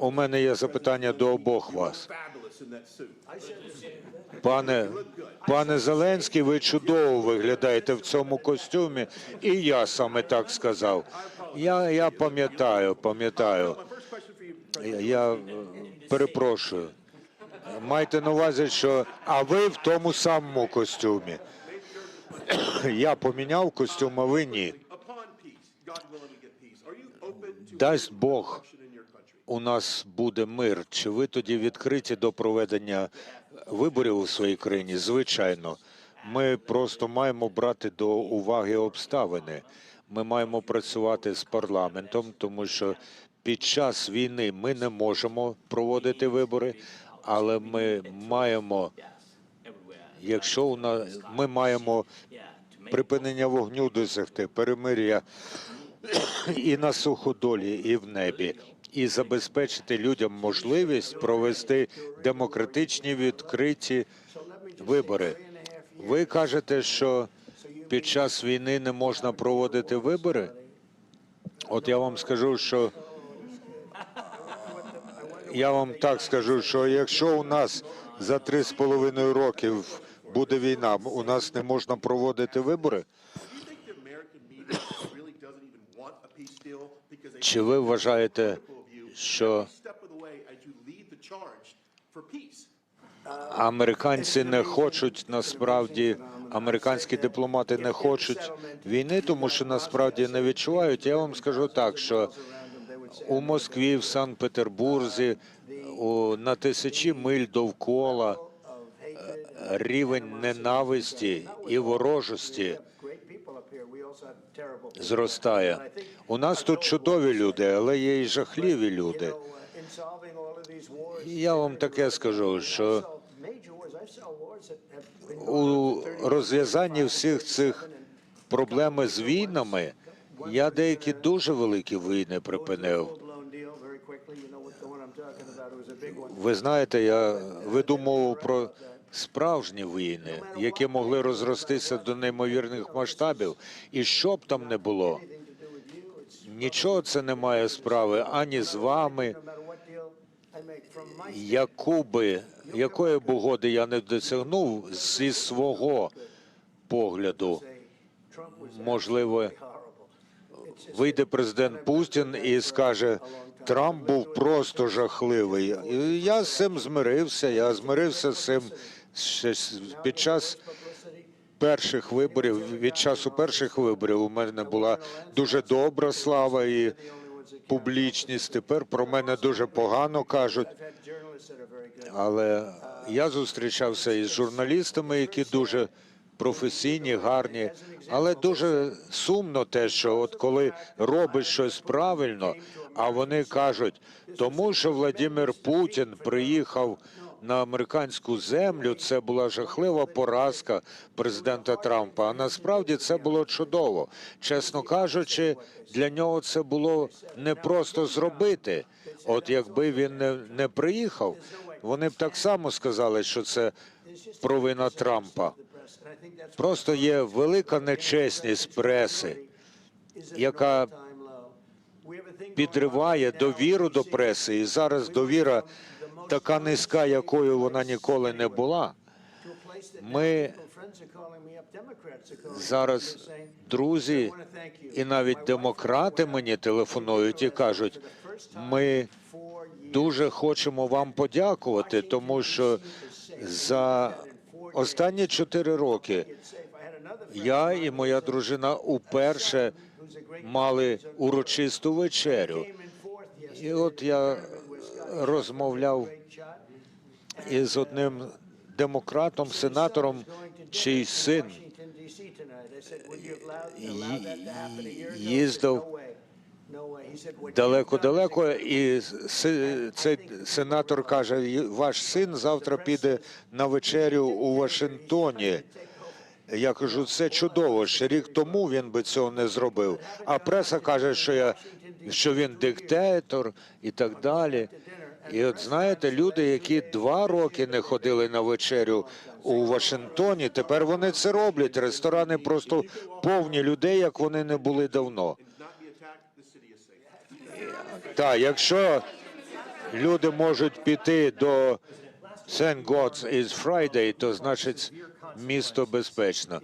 У мене є запитання до обох вас. Пане, пане Зеленський, ви чудово виглядаєте в цьому костюмі, і я саме так сказав. Я, я пам'ятаю, пам'ятаю. Я, перепрошую. Майте на увазі, що а ви в тому самому костюмі. Я поміняв костюм, а ви ні. Дасть Бог, у нас буде мир. Чи ви тоді відкриті до проведення виборів у своїй країні? Звичайно, ми просто маємо брати до уваги обставини. Ми маємо працювати з парламентом, тому що під час війни ми не можемо проводити вибори, але ми маємо, якщо у нас ми маємо припинення вогню досягти, перемир'я і на суходолі, і в небі, і забезпечити людям можливість провести демократичні відкриті вибори. Ви кажете, що під час війни не можна проводити вибори? От я вам скажу, що я вам так скажу, що якщо у нас за три з половиною років буде війна, у нас не можна проводити вибори. Чи ви вважаєте, що американці не хочуть насправді, американські дипломати не хочуть війни, тому що насправді не відчувають. Я вам скажу так, що у Москві, в Санкт-Петербурзі, у, на тисячі миль довкола е, рівень ненависті і ворожості зростає. У нас тут чудові люди, але є і жахливі люди. Я вам таке скажу, що у розв'язанні всіх цих проблем з війнами я деякі дуже великі війни припинив. Ви знаєте, я веду мову про справжні війни, які могли розростися до неймовірних масштабів, і що б там не було, нічого це не має справи ані з вами, яку би, якої б угоди я не досягнув зі свого погляду. Можливо, вийде президент Путін і скаже, Трамп був просто жахливий. Я з цим змирився. Я змирився з цим під час перших виборів. Від часу перших виборів у мене була дуже добра слава і публічність. Тепер про мене дуже погано кажуть. Але я зустрічався із журналістами, які дуже професійні, гарні, але дуже сумно те, що от коли робиш щось правильно, а вони кажуть, тому що Владимир Путін приїхав на американську землю, це була жахлива поразка президента Трампа. А насправді це було чудово. Чесно кажучи, для нього це було не просто зробити. От якби він не, не приїхав, вони б так само сказали, що це провина Трампа. Просто є велика нечесність преси, яка підриває довіру до преси, і зараз довіра така низька, якою вона ніколи не була. Ми зараз друзі і навіть демократи мені телефонують і кажуть, ми дуже хочемо вам подякувати, тому що за останні чотири роки я і моя дружина уперше мали урочисту вечерю. І от я розмовляв із одним демократом, сенатором, чий син їздив далеко-далеко, і цей сенатор каже: ваш син завтра піде на вечерю у Вашингтоні. Я кажу, це чудово. Ще рік тому він би цього не зробив. А преса каже, що я що він диктатор і так далі. І от знаєте, люди, які два роки не ходили на вечерю у Вашингтоні, тепер вони це роблять. Ресторани просто повні людей, як вони не були давно. Так, якщо люди можуть піти до Thank God's is Friday, то значить місто безпечно.